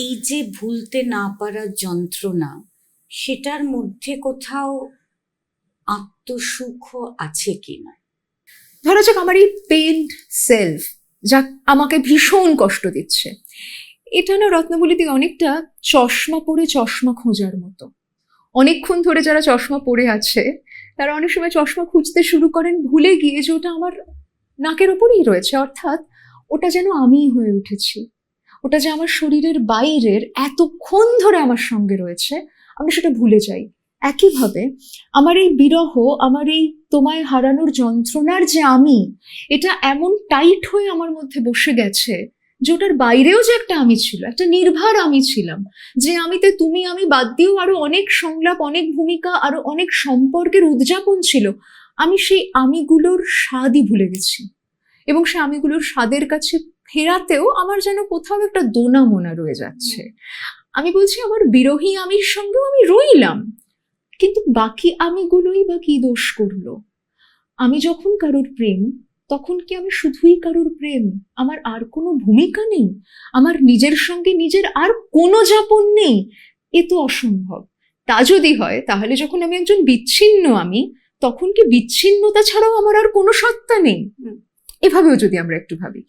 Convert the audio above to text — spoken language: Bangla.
এই যে ভুলতে না পারার যন্ত্রণা, সেটার মধ্যে কোথাও আত্মসুখ আছে কিনা ধরা যাক আমার এই পেন্ট সেলফ যা আমাকে ভীষণ কষ্ট দিচ্ছে। এটা না রত্নাবলীতে অনেকটা চশমা পরে চশমা খোঁজার মতো। অনেকক্ষণ ধরে যারা চশমা পরে আছে, তারা অনেক সময় চশমা খুঁজতে শুরু করেন, ভুলে গিয়ে যে ওটা আমার নাকের ওপরেই রয়েছে, অর্থাৎ ওটা যেন আমিই হয়ে উঠেছি। ওটা যে আমার শরীরের বাইরের এতক্ষণ ধরে আমার সঙ্গে রয়েছে আমি সেটা ভুলে যাই। একইভাবে আমার এই বিরহ, আমার এই তোমায় হারানোর যন্ত্রণার যে আমি, এটা এমন টাইট হয়ে আমার মধ্যে বসে গেছে, যে ওটার বাইরেও যে একটা আমি ছিল, একটা নির্ভার আমি ছিলাম, যে আমিতে তুমি, আমি বাদ দিয়েও আরও অনেক সংলাপ, অনেক ভূমিকা, আরও অনেক সম্পর্কের উদযাপন ছিল, আমি সেই আমিগুলোর স্বাদই ভুলে গেছি। এবং সে আমিগুলোর স্বাদের কাছে ফেরাতেও আমার যেন কোথাও একটা দোনা মোনা রয়ে যাচ্ছে। আমি বলছি আমার বিরোহী আমির সঙ্গেও আমি রইলাম কিন্তু বাকি আমিগুলোই বা কি দোষ করল? আমি যখন কারোর প্রেম তখন কি আমি শুধুই কারোর প্রেম? আমার আর কোনো ভূমিকা নেই? আমার নিজের সঙ্গে নিজের আর কোনো যাপন নেই? এ তো অসম্ভব। তা যদি হয় তাহলে যখন আমি একজন বিচ্ছিন্ন আমি তখন কি বিচ্ছিন্নতা ছাড়াও আমার আর কোনো সত্তা নেই? এভাবেও যদি আমরা একটু ভাবি।